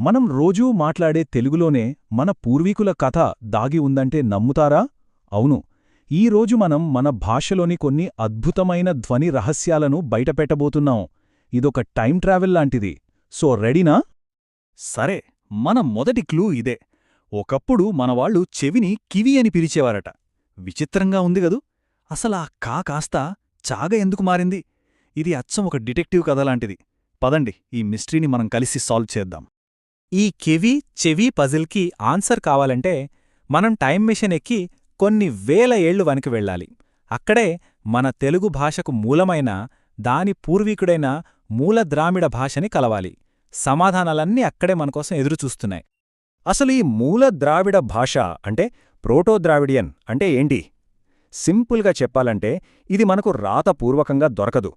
మనం రోజూ మాట్లాడే తెలుగులోనే మన పూర్వీకుల కథ దాగి ఉందంటే నమ్ముతారా? అవును. ఈరోజు మనం మన భాషలోని కొన్ని అద్భుతమైన ధ్వని రహస్యాలను బయటపెట్టబోతున్నాం. ఇదొక టైం ట్రావెల్ లాంటిది. సో రెడీనా? సరే మన మొదటి క్లూ ఇదే. ఒకప్పుడు మనవాళ్ళు చెవిని కివి అని పిలిచేవారట. విచిత్రంగా ఉంది గదు అసలా కా కాస్త చాగ ఎందుకు మారింది? ఇది అచ్చం ఒక డిటెక్టివ్ కథలాంటిది పదండి ఈ మిస్టరీని మనం కలిసి సాల్వ్ చేద్దాం. ఈ కివి చెవి పజిల్కి ఆన్సర్ కావాలంటే మనం టైం మిషన్ ఎక్కి కొన్ని వేల ఏళ్ళు వనికి వెళ్ళాలి. అక్కడే మన తెలుగు భాషకు మూలమైన దాని పూర్వీకుడైన మూల ద్రామిడ భాషని కలవాలి. సమాధానాలన్నీ అక్కడే మనకోసం ఎదురుచూస్తున్నాయి. అసలు ఈ మూల ద్రావిడ భాష అంటే ప్రోటో ద్రావిడియన్ అంటే ఏంటి? సింపుల్గా చెప్పాలంటే ఇది మనకు రాతపూర్వకంగా దొరకదు.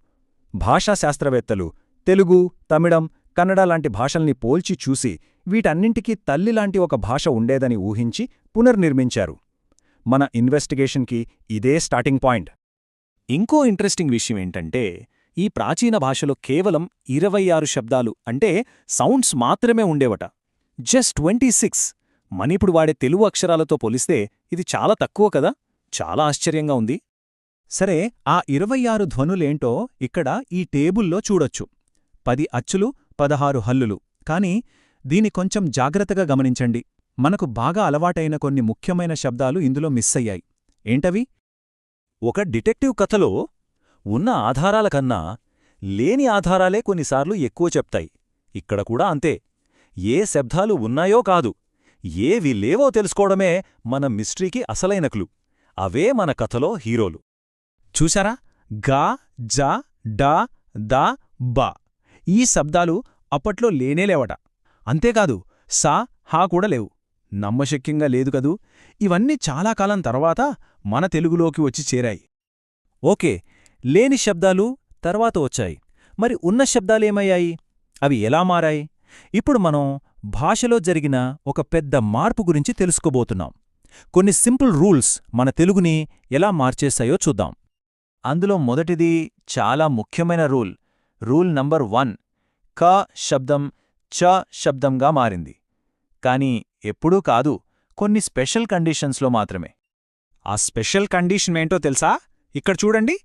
భాషాశాస్త్రవేత్తలు తెలుగు తమిళం కన్నడ లాంటి భాషల్ని పోల్చి చూసి వీటన్నింటికీ తల్లిలాంటి ఒక భాష ఉండేదని ఊహించి పునర్నిర్మించారు. మన ఇన్వెస్టిగేషన్కి ఇదే స్టార్టింగ్ పాయింట్. ఇంకో ఇంట్రెస్టింగ్ విషయం ఏంటంటే ఈ ప్రాచీన భాషలో కేవలం ఇరవై ఆరు శబ్దాలు అంటే సౌండ్స్ మాత్రమే ఉండేవట. Just twenty six. మనిప్పుడు వాడే తెలుగు అక్షరాలతో పోలిస్తే ఇది చాలా తక్కువ కదా? చాలా ఆశ్చర్యంగా ఉంది. సరే ఆ ఇరవై ఆరు ధ్వనులేంటో ఇక్కడ ఈ టేబుల్లో చూడొచ్చు. పది అచ్చులు పదహారు హల్లులు. కాని దీని కొంచెం జాగ్రత్తగా గమనించండి. మనకు బాగా అలవాటైన కొన్ని ముఖ్యమైన శబ్దాలు ఇందులో మిస్సయ్యాయి ఏంటవి? ఒక డిటెక్టివ్ కథలో ఉన్న ఆధారాల కన్నా లేని ఆధారాలే కొన్నిసార్లు ఎక్కువ చెప్తాయి. ఇక్కడ కూడా అంతే. ఏ శబ్దాలు ఉన్నాయో కాదు. ఏవి లేవో తెలుసుకోవడమే మన మిస్ట్రీకి అసలైన క్లూ. అవే మన కథలో హీరోలు. చూశారా? గా జ డా దా బా. ఈ శబ్దాలు అప్పట్లో లేనేలేవట అంతేకాదు సా హా కూడా లేవు. నమ్మశక్యంగా లేదు కదూ. ఇవన్నీ చాలా కాలం తర్వాత మన తెలుగులోకి వచ్చి చేరాయి. ఓకే లేని శబ్దాలు తర్వాత వచ్చాయి. మరి ఉన్న శబ్దాలేమయ్యాయి అవి ఎలా మారాయి? ఇప్పుడు మనం భాషలో జరిగిన ఒక పెద్ద మార్పు గురించి తెలుసుకోబోతున్నాం. కొన్ని సింపుల్ రూల్స్ మన తెలుగుని ఎలా మార్చేశాయో చూద్దాం. అందులో మొదటిది చాలా ముఖ్యమైన రూల్ రూల్ నంబర్ వన్. క శబ్దం చ శబ్దంగా మారింది. కాని ఎప్పుడూ కాదు కొన్ని స్పెషల్ కండిషన్స్లో మాత్రమే. ఆ స్పెషల్ కండిషన్ ఏంటో తెలుసా? ఇక్కడ చూడండి.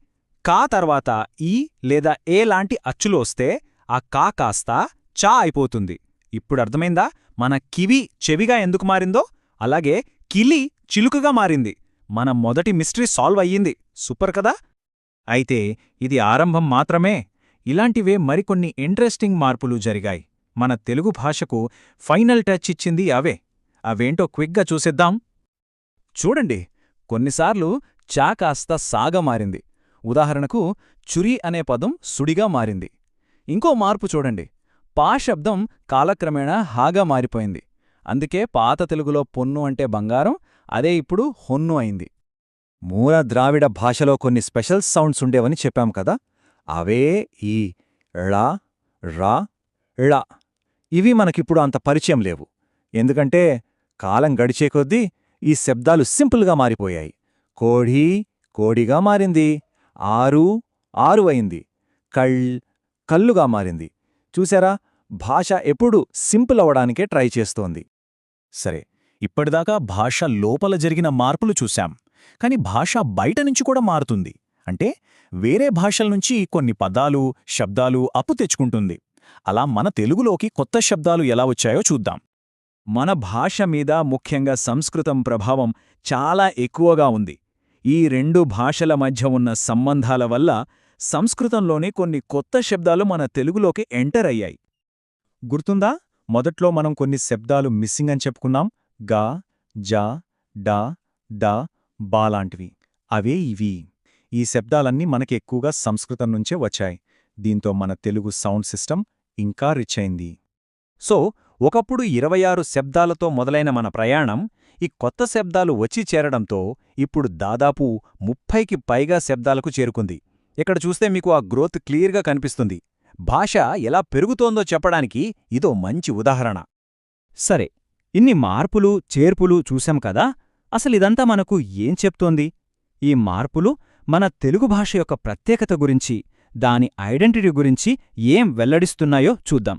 కా తర్వాత ఈ లేదా ఏ లాంటి అచ్చులు వస్తే ఆ కా కాస్త చా అయిపోతుంది. ఇప్పుడు అర్థమైందా? మన కివి చెవిగా ఎందుకు మారిందో? అలాగే కిలి చిలుకగా మారింది. మన మొదటి మిస్టరీ సాల్వ్ అయ్యింది. సూపర్ కదా? అయితే ఇది ఆరంభం మాత్రమే. ఇలాంటివే మరికొన్ని ఇంట్రెస్టింగ్ మార్పులు జరిగాయి. మన తెలుగు భాషకు ఫైనల్ టచ్ ఇచ్చింది అవే. అవేంటో క్విక్గా చూసేద్దాం. చూడండి కొన్నిసార్లు చా కాస్త సాగా మారింది. ఉదాహరణకు చురి అనే పదం సుడిగా మారింది. ఇంకో మార్పు చూడండి. పా శబ్దం కాలక్రమేణా హాగా మారిపోయింది. అందుకే పాత తెలుగులో పొన్ను అంటే బంగారం అదే ఇప్పుడు హొన్ను అయింది. మూల ద్రావిడ భాషలో కొన్ని స్పెషల్ సౌండ్స్ ఉండేవని చెప్పాం కదా? అవే ఈ ళ రా ళ. ఇవి మనకిప్పుడు అంత పరిచయం లేవు. ఎందుకంటే కాలం గడిచే కొద్దీ ఈ శబ్దాలు సింపుల్గా మారిపోయాయి. కోఢీ కోడిగా మారింది. ఆరు ఆరు అయింది. కళ్ కల్లుగా మారింది. చూసారా? భాష ఎప్పుడూ సింపుల్ అవడానికే ట్రై చేస్తోంది. సరే ఇప్పటిదాకా భాష లోపల జరిగిన మార్పులు చూశాం. కాని భాష బయట నుంచి కూడా మారుతుంది. అంటే వేరే భాషల నుంచి కొన్ని పదాలు శబ్దాలు అప్పు తెచ్చుకుంటుంది. అలా మన తెలుగులోకి కొత్త శబ్దాలు ఎలా వచ్చాయో చూద్దాం. మన భాష మీద ముఖ్యంగా సంస్కృతం ప్రభావం చాలా ఎక్కువగా ఉంది. ఈ రెండు భాషల మధ్య ఉన్న సంబంధాల వల్ల సంస్కృతంలోని కొన్ని కొత్త శబ్దాలు మన తెలుగులోకి ఎంటర్ అయ్యాయి. గుర్తుందా? మొదట్లో మనం కొన్ని శబ్దాలు మిస్సింగ్ అని చెప్పుకున్నాం. గా జా డా డా బాలాంటివి అవే ఇవి. ఈ శబ్దాలన్నీ మనకి ఎక్కువగా సంస్కృతం నుంచే వచ్చాయి. దీంతో మన తెలుగు సౌండ్ సిస్టమ్ ఇంకా రిచ్ అయింది. సో ఒకప్పుడు ఇరవై ఆరు శబ్దాలతో మొదలైన మన ప్రయాణం ఈ కొత్త శబ్దాలు వచ్చి చేరడంతో ఇప్పుడు దాదాపు ముప్పైకి పైగా శబ్దాలకు చేరుకుంది. ఇక్కడ చూస్తే మీకు ఆ గ్రోత్ క్లియర్గా కనిపిస్తుంది. భాష ఎలా పెరుగుతోందో చెప్పడానికి ఇదో మంచి ఉదాహరణ. సరే ఇన్ని మార్పులు చేర్పులు చూశాం కదా? అసలిదంతా మనకు ఏం చెప్తోంది? ఈ మార్పులు మన తెలుగు భాష యొక్క ప్రత్యేకత గురించి దాని ఐడెంటిటీ గురించి ఏం వెల్లడిస్తున్నాయో చూద్దాం.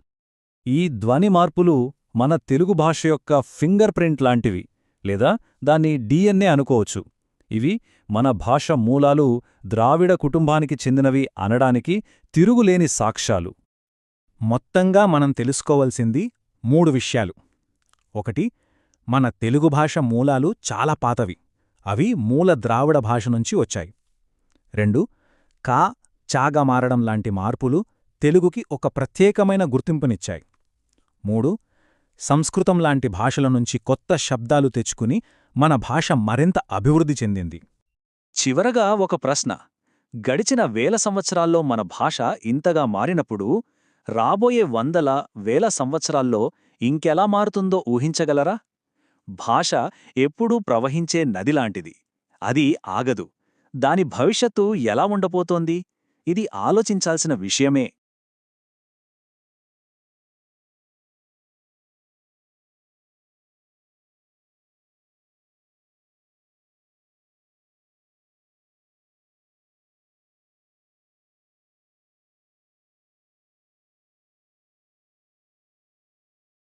ఈ ధ్వని మార్పులు మన తెలుగు భాష యొక్క ఫింగర్ ప్రింట్ లాంటివి లేదా దాన్ని డిఎన్ఏ అనుకోవచ్చు. ఇవి మన భాష మూలాలు ద్రావిడ కుటుంబానికి చెందినవి అనడానికి తిరుగులేని సాక్ష్యాలు. మొత్తంగా మనం తెలుసుకోవలసింది మూడు విషయాలు. ఒకటి మన తెలుగు భాష మూలాలు చాలా పాతవి. అవి మూల ద్రావిడ భాష నుంచి వచ్చాయి. రెండు కా చాగా మారడం లాంటి మార్పులు తెలుగుకి ఒక ప్రత్యేకమైన గుర్తింపునిచ్చాయి. మూడు సంస్కృతం లాంటి భాషల నుంచి కొత్త శబ్దాలు తెచ్చుకుని మన భాష మరింత అభివృద్ధి చెందింది. చివరగా ఒక ప్రశ్న గడిచిన వేల సంవత్సరాల్లో మన భాష ఇంతగా మారినప్పుడు రాబోయే వందల వేల సంవత్సరాల్లో ఇంకెలా మారుతుందో ఊహించగలరా? భాష ఎప్పుడూ ప్రవహించే నదిలాంటిది అది ఆగదు. దాని భవిష్యత్తు ఎలా ఉండబోతోంది? ఇది ఆలోచించాల్సిన విషయమే.